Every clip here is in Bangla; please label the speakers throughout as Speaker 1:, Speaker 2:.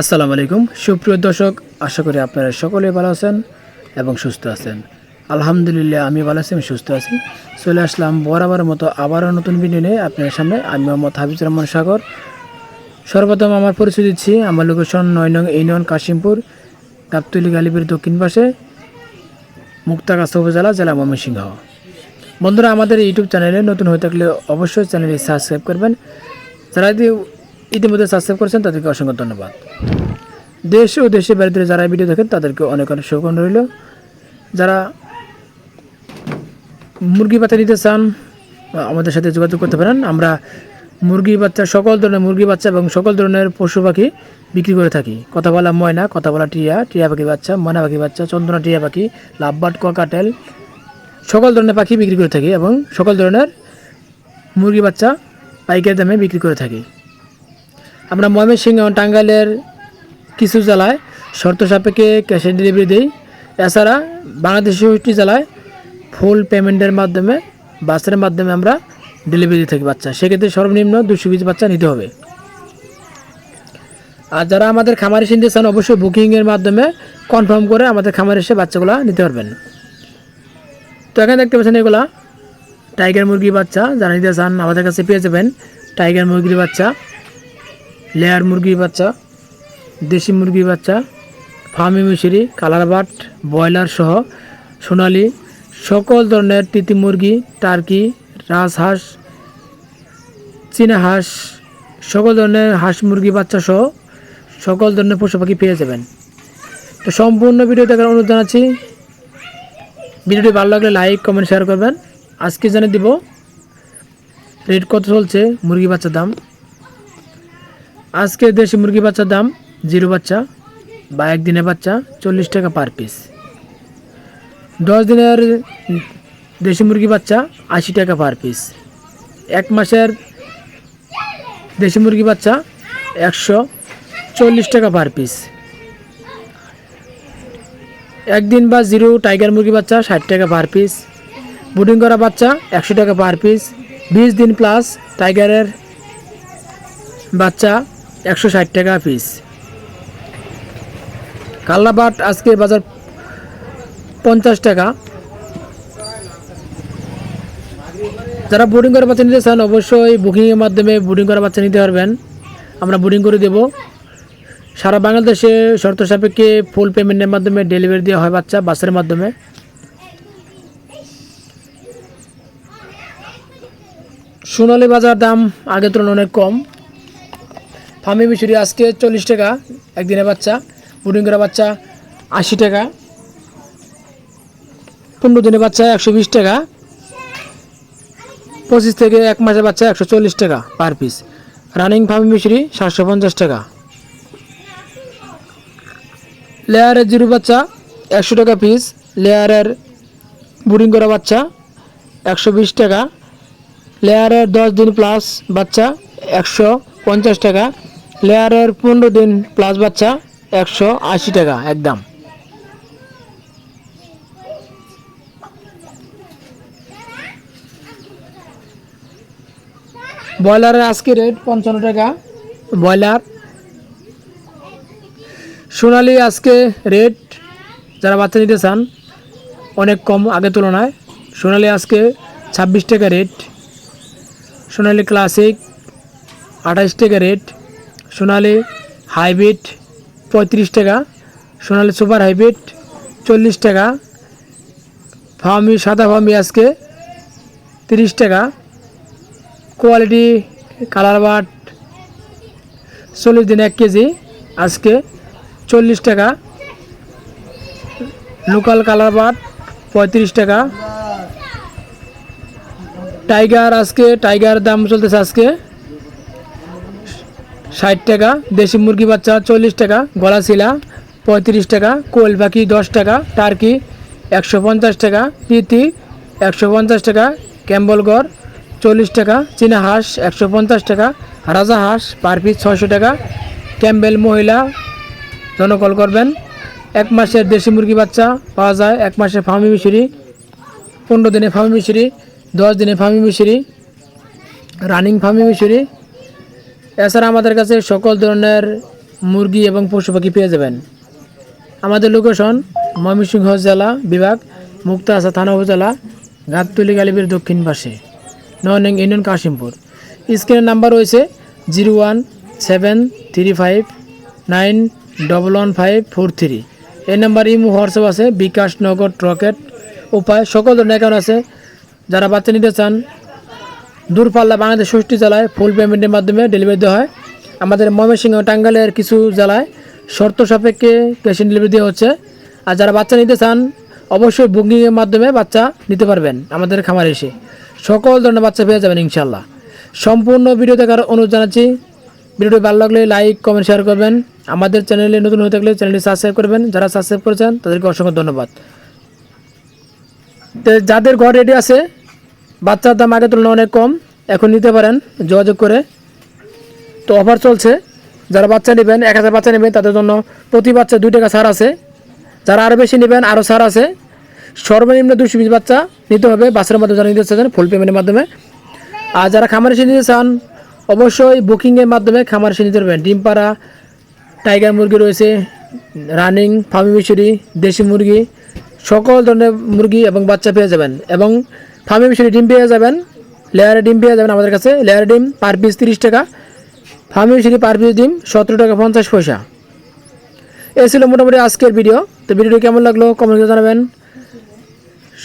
Speaker 1: আসসালামু আলাইকুম। সুপ্রিয় দর্শক, আশা করি আপনারা সকলে ভালো আছেন এবং সুস্থ আছেন। আলহামদুলিল্লাহ, আমি ভালো আছি, আমি সুস্থ আছি। চলে আসলাম বরাবর মতো আবারও নতুন ভিডিও নিয়ে আপনার সামনে। আমি মোহাম্মদ হাফিজ রহমান সাগর। সর্বপ্রথম আমার পরিচয় দিচ্ছি। আমার লোকেশন নয় নং ইউনিয়ন কাশিমপুর, গাবতলি গালিবের দক্ষিণ পাশে, মুক্তাগাছা উপজেলা, জেলা ময়মনসিংহ। বন্ধুরা, আমাদের ইউটিউব চ্যানেলে নতুন হয়ে থাকলে অবশ্যই চ্যানেলটি সাবস্ক্রাইব করবেন। যারা যদি ইতিমধ্যে সাবস্ক্রাইব করেছেন, তাদেরকে অসংখ্য ধন্যবাদ। দেশ ও দেশের বাড়িতে যারা ভিডিও দেখেন, তাদেরকে অনেক অনেক শোকন রইল। যারা মুরগি বাচ্চা নিতে চান আমাদের সাথে যোগাযোগ করতে পারেন, আমরা মুরগি বাচ্চা, সকল ধরনের মুরগি বাচ্চা এবং সকল ধরনের পশু পাখি বিক্রি করে থাকি। কথা বলা ময়না, কথা বলা টিয়া টিয়া পাখি বাচ্চা, ময়না পাখি বাচ্চা, চন্দনা টিয়া পাখি লাভবাট ককাটেল সকল ধরনের পাখি বিক্রি করে থাকি এবং সকল ধরনের মুরগি বাচ্চা পাইকারি দামে বিক্রি করে থাকি। আমরা ময়মনসিংহ, টাঙ্গাইলের কিছু জেলায় শর্ত সাপেক্ষে ক্যাশে ডেলিভারি দিই। এছাড়া বাংলাদেশের চৌষট্টি জেলায় ফুল পেমেন্টের মাধ্যমে, বাসের মাধ্যমে আমরা ডেলিভারি দিয়ে থাকি বাচ্চা। সেক্ষেত্রে সর্বনিম্ন দুশো পিস বাচ্চা নিতে হবে। আর যারা আমাদের খামারে এসে নিতে চান, অবশ্যই বুকিংয়ের মাধ্যমে কনফার্ম করে আমাদের খামারে এসে বাচ্চাগুলো নিতে পারবেন। তো এখানে দেখতে পাচ্ছেন এগুলা টাইগার মুরগির বাচ্চা। যারা নিতে চান, আমাদের কাছে পেয়ে যাবেন টাইগার মুরগির বাচ্চা। লেয়ার মুরগির বাচ্চা, দেশি মুরগির বাচ্চা, ফার্মি মিশরি কালার বাট ব্রয়লার সহ সোনালি, সকল ধরনের তিতি মুরগি, টার্কি, রাজহাঁস চীনা হাঁস সকল ধরনের হাঁস মুরগি বাচ্চা সহ সকল ধরনের পশু পাখি পেয়ে যাবেন। তো সম্পূর্ণ ভিডিও দেখার অনুরোধ জানাচ্ছি, ভিডিওটি ভালো লাগলে লাইক, কমেন্ট শেয়ার করবেন। আজকে জানিয়ে দিব, রেট কত চলছে মুরগি বাচ্চার দাম? আজকে দেশি মুরগি বাচ্চার দাম জিরো বাচ্চা বা একদিনের বাচ্চা চল্লিশ টাকা পার পিস দশ দিনের দেশি মুরগি বাচ্চা আশি টাকা পার পিস এক মাসের দেশি মুরগি বাচ্চা একশো চল্লিশ টাকা পার পিস একদিন বা জিরো টাইগার মুরগি বাচ্চা ষাট টাকা পার পিস বুডিং করা বাচ্চা একশো টাকা পার পিস বিশ দিন প্লাস টাইগারের বাচ্চা একশো ষাট টাকা পিস কাল্লাবাট আজকে বাজার পঞ্চাশ টাকা। যারা বোর্ডিং করা বাচ্চা নিতে চান, অবশ্যই বুকিংয়ের মাধ্যমে বোর্ডিং করা বাচ্চা নিতে পারবেন। আমরা বোর্ডিং করে দেব। সারা বাংলাদেশে শর্ত সাপেক্ষে ফুল পেমেন্টের মাধ্যমে ডেলিভারি দেওয়া হয় বাচ্চা, বাসের মাধ্যমে। সোনালী বাজার দাম আগের তুলনায় অনেক কম। ফার্মি মিশরি আজকে চল্লিশ টাকা, একদিনের বাচ্চা বুডিং করা বাচ্চা আশি টাকা, পনেরো দিনের বাচ্চা একশো বিশ টাকা, পঁচিশ থেকে এক মাসের বাচ্চা একশো চল্লিশ টাকা পার পিস। রানিং ফার্মি মিশরি সাতশো পঞ্চাশ টাকা। লেয়ারের জিরো বাচ্চা একশো টাকা পিস, লেয়ারের বুডিং করা বাচ্চা একশো বিশ টাকা, লেয়ারের দশ দিন প্লাস বাচ্চা একশো পঞ্চাশ টাকা লেয়ারের পনেরো দিন প্লাস বাচ্চা একশো আশি টাকা, একদম। ব্রয়লারের আজকে রেট পঞ্চান্ন টাকা। ব্রয়লার সোনালি আজকে রেট যারা বাচ্চা নিতে চান, অনেক কম আগের তুলনায়। সোনালি আজকে ছাব্বিশ টাকা রেট সোনালি ক্লাসিক আঠাশ টাকা রেট সোনালি হাইব্রিড পঁয়ত্রিশ টাকা, সোনালি সুপার হাইব্রিড চল্লিশ টাকা, ফার্মি, সাদা ফার্মি আজকে তিরিশ টাকা। কোয়ালিটি কালার বাট চল্লিশ দিন এক কেজি আজকে চল্লিশ টাকা। লোকাল কালার বাট পঁয়ত্রিশ টাকা। টাইগার আজকে, টাইগার দাম চলতেছে আজকে ষাট টাকা, দেশি মুরগি বাচ্চা চল্লিশ টাকা, গলা শিলা পঁয়ত্রিশ টাকা, কোয়েল পাখি দশ টাকা, টার্কি একশো পঞ্চাশ টাকা, পিতি একশো পঞ্চাশ টাকা ক্যাম্বলগড় চল্লিশ টাকা, চীনা হাঁস একশো পঞ্চাশ টাকা, রাজা হাঁস পার পিস ছয়শো টাকা, ক্যাম্বেল মহিলা জনকল করবেন। এক মাসের দেশি মুরগি বাচ্চা পাওয়া যায় এক মাসের ফার্মি মিশরি, পনেরো দিনে ফার্মি মিশরি, দশ দিনে ফার্মি মিশরি, রানিং ফার্মি মিশরি এছাড়া আমাদের কাছে সকল ধরনের মুরগি এবং পশু পাখি পেয়ে যাবেন। আমাদের লোকেশন ময়মনসিংহ জেলা বিভাগ মুক্তাহাসা থানা উপজেলা, গাবতলি গালিবের দক্ষিণ পাশে, নয়নং ইউনিয়ন কাশিমপুর। স্ক্রিনের নাম্বার রয়েছে zero one seven three five nine double one five four three. এই নাম্বার ইমো, হোয়াটসঅ্যাপ আছে, বিকাশ নগর রকেট উপায়, সকল ধরনের অ্যাকাউন্ট আছে। যারা বাচ্চা নিতে চান দূরপাল্লা বাংলাদেশ ষষ্ঠী জেলায় ফুল পেমেন্টের মাধ্যমে ডেলিভারি দেওয়া হয়। আমাদের ময়মনসিংহ টাঙ্গালের কিছু জেলায় শর্ত সাপেক্ষে ক্যাশ অন ডেলিভারি দেওয়া হচ্ছে। আর যারা বাচ্চা নিতে চান, অবশ্যই বুকিংয়ের মাধ্যমে বাচ্চা নিতে পারবেন আমাদের খামারে এসে। সকল ধরনের বাচ্চা পেয়ে যাবেন ইনশাল্লাহ সম্পূর্ণ ভিডিও দেখার অনুরোধ জানাচ্ছি, ভিডিওটি ভালো লাগলে লাইক কমেন্ট শেয়ার করবেন। আমাদের চ্যানেলে নতুন হয়ে থাকলে চ্যানেলটি সাবস্ক্রাইব করবেন। যারা সাবস্ক্রাইব করেছেন, তাদেরকে অসংখ্য ধন্যবাদ। যাদের ঘর রেডি আছে বাচ্চার দাম আগের তুলনায় অনেক কম। এখন নিতে পারেন যোগাযোগ করে। তো অফার চলছে। যারা বাচ্চা নেবেন, এক হাজার বাচ্চা নেবেন, তাদের জন্য প্রতি বাচ্চা দুই টাকা ছাড় আছে। যারা আরও বেশি নেবেন আরও ছাড় আছে। সর্বনিম্ন দুশো পিস বাচ্চা নিতে হবে। বাসের মাধ্যমে যারা নিতে চান ফুল পেমেন্টের মাধ্যমে। আর যারা খামার এসে নিতে চান, অবশ্যই বুকিংয়ের মাধ্যমে খামার এসে নিতে পারবেন। ডিম পাড়া, টাইগার মুরগি রয়েছে রানিং ফার্মি মিশরি, দেশি মুরগি। সকল ধরনের মুরগি এবং বাচ্চা পেয়ে যাবেন এবং ফার্মি মিশরি ডিম পেয়ে যাবেন লেয়ারে ডিম পেয়ে যাবেন আমাদের কাছে লেয়ারে ডিম পার পিস তিরিশ টাকা ফার্মি মিশরি পার পিস ডিম সতেরো টাকা পঞ্চাশ পয়সা। এ ছিল মোটামুটি আজকের ভিডিও তো ভিডিওটি কেমন লাগল কমেন্ট করে জানাবেন।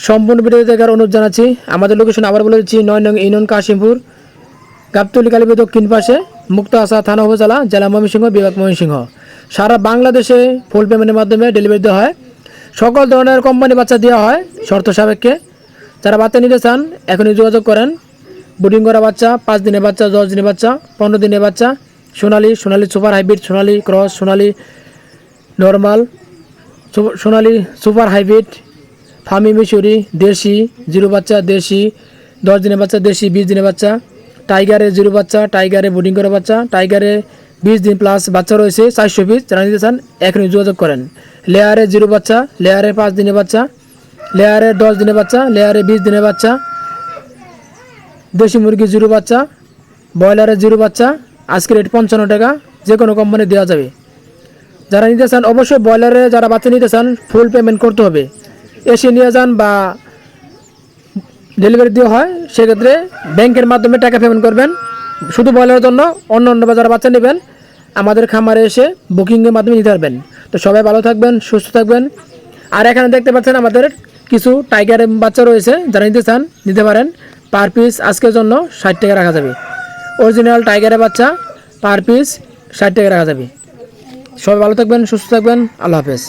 Speaker 1: সম্পূর্ণ ভিডিও দেখার অনুরোধ জানাচ্ছি। আমাদের লোকেশন আবার বলে দিচ্ছি নয় নং ইউনিয়ন কাশিমপুর, গাবতলি কালীপুর দক্ষিণ পাশে মুক্ত আসা থানা উপজেলা, জেলা ময়মনসিংহ, বিভাগ ময়মনসিংহ। সারা বাংলাদেশে ফুল পেমেন্টের মাধ্যমে ডেলিভারি দেওয়া হয়। সকল ধরনের কোম্পানি বাচ্চা দেওয়া হয়, শর্ত সাপেক্ষে। যারা বাচ্চা নিতে চান, এখনই যোগাযোগ করেন। বুডিং করা বাচ্চা, পাঁচ দিনের বাচ্চা, দশ দিনের বাচ্চা, পনেরো দিনের বাচ্চা। Sonali Sonali super hybrid, Sonali cross, Sonali normal Sonali super hybrid Fermi মিশরি, দেশি, জিরো বাচ্চা, দেশি, দশ দিনের বাচ্চা, দেশি, বিশ দিনের বাচ্চা। টাইগারে জিরো বাচ্চা, টাইগারে বোর্ডিং করা বাচ্চা, টাইগারে বিশ দিন প্লাস বাচ্চা রয়েছে, চারশো পিস যারা নিতে চান এখনই যোগাযোগ করেন। লেয়ারে জিরো বাচ্চা লেয়ারে পাঁচ দিনের বাচ্চা লেয়ারে দশ দিনের বাচ্চা লেয়ারে বিশ দিনের বাচ্চা, দেশি মুরগি জিরো বাচ্চা ব্রয়লারের জিরো বাচ্চা আজকে রেট পঞ্চান্ন টাকা যে কোনো কোম্পানি দেওয়া যাবে। যারা নিতে চান, অবশ্যই ব্রয়লারে যারা বাচ্চা নিতে চান ফুল পেমেন্ট করতে হবে। এসে নিয়ে যান বা ডেলিভারি দেওয়া হয়, সেক্ষেত্রে ব্যাংকের মাধ্যমে টাকা পেমেন্ট করবেন। শুধু ব্রয়লারের জন্য, অন্য অন্য যারা বাচ্চা নেবেন। আমাদের খামারে এসে বুকিংয়ের মাধ্যমে নিতে পারবেন। তো সবাই ভালো থাকবেন, সুস্থ থাকবেন। আর এখানে দেখতে পাচ্ছেন আমাদের কিছু টাইগারের বাচ্চা রয়েছে, যারা নিতে চান, নিতে পারেন। পার পিস আজকের জন্য ষাট টাকা রাখা যাবে। অরিজিনাল টাইগারের বাচ্চা পার পিস ষাট টাকা রাখা যাবে। সবাই ভালো থাকবেন, সুস্থ থাকবেন। আল্লাহ হাফেজ।